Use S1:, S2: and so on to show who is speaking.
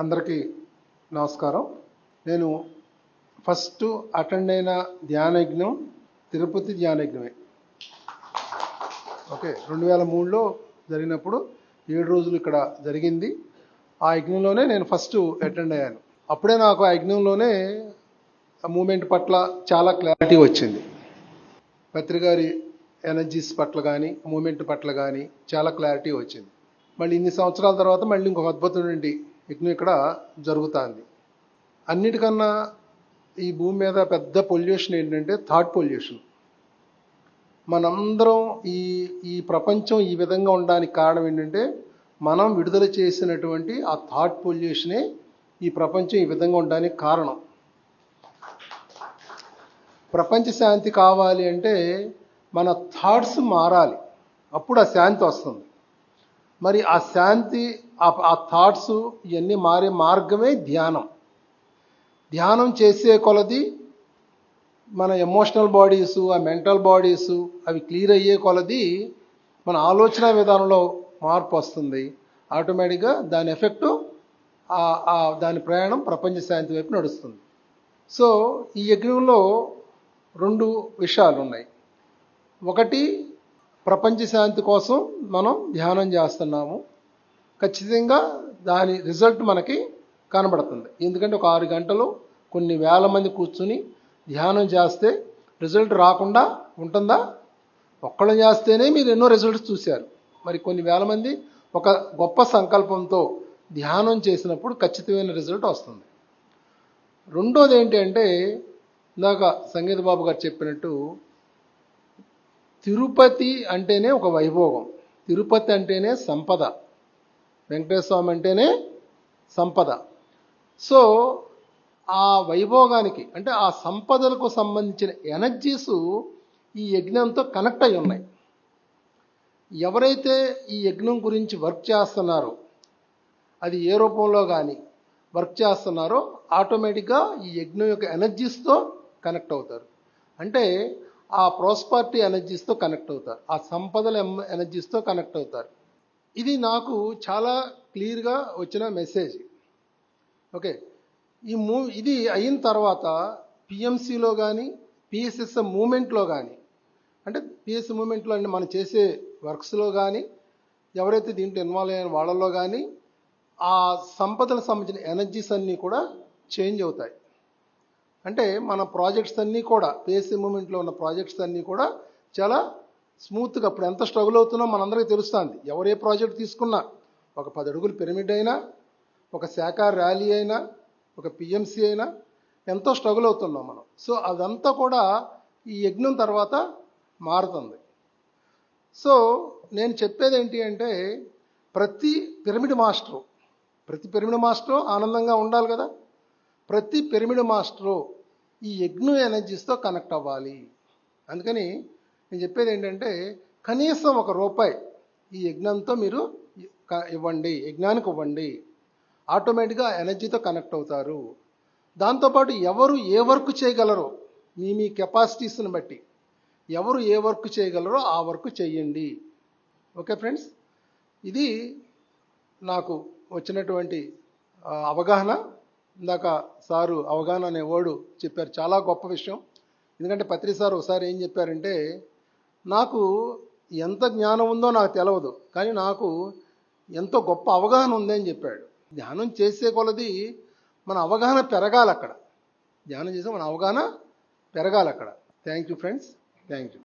S1: అందరికీ నమస్కారం. నేను ఫస్ట్ అటెండ్ అయిన ధ్యానయజ్ఞం తిరుపతి ధ్యానయజ్ఞమే ఓకే రెండు వేల మూడులో జరిగినప్పుడు ఏడు రోజులు ఇక్కడ జరిగింది. ఆ యజ్ఞంలోనే నేను ఫస్ట్ అటెండ్ అయ్యాను. అప్పుడే నాకు ఆ యజ్ఞంలోనే ఆ మూమెంట్ పట్ల చాలా క్లారిటీ వచ్చింది. పత్రికారి ఎనర్జీస్ పట్ల కానీ మూమెంట్ పట్ల కానీ చాలా క్లారిటీ వచ్చింది. మళ్ళీ ఇన్ని సంవత్సరాల తర్వాత మళ్ళీ ఇంకొక అద్భుతమైన యజ్ఞం ఇక్కడ జరుగుతుంది. అన్నిటికన్నా ఈ భూమి మీద పెద్ద పొల్యూషన్ ఏంటంటే థాట్ పొల్యూషన్. మనందరం ఈ ఈ ప్రపంచం ఈ విధంగా ఉండడానికి కారణం ఏంటంటే మనం విడుదల చేసినటువంటి ఆ థాట్ పొల్యూషనే ఈ ప్రపంచం ఈ విధంగా ఉండడానికి కారణం. ప్రపంచ శాంతి కావాలి అంటే మన థాట్స్ మారాలి. అప్పుడు ఆ శాంతి వస్తుంది. మరి ఆ శాంతి ఆ- ఆ థాట్స్ ఇవన్నీ మారే మార్గమే ధ్యానం. ధ్యానం చేసే కొలది మన ఎమోషనల్ బాడీసు ఆ మెంటల్ బాడీసు అవి క్లియర్ అయ్యే కొలది మన ఆలోచన విధానంలో మార్పు వస్తుంది. ఆటోమేటిక్గా దాని ఎఫెక్టు దాని ప్రయాణం ప్రపంచ శాంతి వైపు నడుస్తుంది. సో ఈ యజ్ఞంలో రెండు విషయాలు ఉన్నాయి ఒకటి ప్రపంచ శాంతి కోసం మనం ధ్యానం చేస్తున్నాము. ఖచ్చితంగా దాని రిజల్ట్ మనకి కనబడుతుంది. ఎందుకంటే ఒక ఆరు గంటలు కొన్ని వేల మంది కూర్చుని ధ్యానం చేస్తే రిజల్ట్ రాకుండా ఉంటుందా? ఒక్కళ్ళు చేస్తేనే మీరు ఎన్నో రిజల్ట్స్ చూశారు. మరి కొన్ని వేల మంది ఒక గొప్ప సంకల్పంతో ధ్యానం చేసినప్పుడు ఖచ్చితమైన రిజల్ట్ వస్తుంది. రెండోది ఏంటి అంటే ఇందాక సంగీత బాబు గారు చెప్పినట్టు తిరుపతి అంటేనే ఒక వైభోగం. తిరుపతి అంటేనే సంపద. వెంకటేశ్వర స్వామి అంటేనే సంపద. సో ఆ వైభోగానికి అంటే ఆ సంపదలకు సంబంధించిన ఎనర్జీస్ ఈ యజ్ఞంతో కనెక్ట్ అయి ఉన్నాయి. ఎవరైతే ఈ యజ్ఞం గురించి వర్క్ చేస్తున్నారో అది ఏ రూపంలో కానీ వర్క్ చేస్తున్నారో ఆటోమేటిక్గా ఈ యజ్ఞం యొక్క ఎనర్జీస్తో కనెక్ట్ అవుతారు. అంటే ఆ ప్రాస్పర్టీ ఎనర్జీస్తో కనెక్ట్ అవుతారు. ఆ సంపదల ఎం- ఎనర్జీస్తో కనెక్ట్ అవుతారు. ఇది నాకు చాలా క్లియర్గా వచ్చిన మెసేజ్ ఓకే ఈ మూ ఇది అయిన తర్వాత పిఎంసిలో కానీ పిఎస్ఎస్ మూమెంట్లో కానీ అంటే పిఎస్ మూమెంట్లో అంటే మనం చేసే వర్క్స్లో కానీ ఎవరైతే దీంట్లో ఇన్వాల్వ్ అయిన వాళ్ళలో కానీ ఆ సంపదలకు సంబంధించిన ఎనర్జీస్ అన్నీ కూడా చేంజ్ అవుతాయి. అంటే మన ప్రాజెక్ట్స్ అన్నీ కూడా పిఎస్సి మూమెంట్లో ఉన్న ప్రాజెక్ట్స్ అన్నీ కూడా చాలా స్మూత్గా అప్పుడు ఎంత స్ట్రగుల్ అవుతున్నా మనందరికీ తెలుస్తుంది. ఎవరే ప్రాజెక్ట్ తీసుకున్నా ఒక పది అడుగులు పిరమిడ్ అయినా ఒక శాఖ ర్యాలీ అయినా ఒక పిఎంసీ అయినా ఎంతో స్ట్రగుల్ అవుతున్నాం మనం. సో అదంతా కూడా ఈ యజ్ఞం తర్వాత మారుతుంది. సో నేను చెప్పేది ఏంటి అంటే ప్రతి పిరమిడ్ మాస్టరు ప్రతి పిరమిడ్ మాస్టరు ఆనందంగా ఉండాలి కదా. ప్రతి పిరమిడ్ మాస్టరు ఈ యజ్ఞ ఎనర్జీస్తో కనెక్ట్ అవ్వాలి. అందుకని నేను చెప్పేది ఏంటంటే కనీసం ఒక రూపాయి ఈ యజ్ఞంతో మీరు ఇవ్వండి యజ్ఞానికి ఇవ్వండి. ఆటోమేటిక్గా ఎనర్జీతో కనెక్ట్ అవుతారు. దాంతోపాటు ఎవరు ఏ వర్క్ చేయగలరో మీ మీ కెపాసిటీస్ని బట్టి ఎవరు ఏ వర్క్ చేయగలరో ఆ వర్క్ చేయండి ఓకే ఫ్రెండ్స్? ఇది నాకు వచ్చినటువంటి అవగాహన. ఇందాక సారు అవగాహన అనే వర్డ్ చెప్పారు. చాలా గొప్ప విషయం. ఎందుకంటే పత్రి సార్ ఒకసారి ఏం చెప్పారంటే నాకు ఎంత జ్ఞానం ఉందో నాకు తెలియదు కానీ నాకు ఎంతో గొప్ప అవగాహన ఉందని చెప్పాడు. ధ్యానం చేసే కొలది మన అవగాహన పెరగాలి అక్కడ ధ్యానం చేసే మన అవగాహన పెరగాలి అక్కడ thank you friends thank you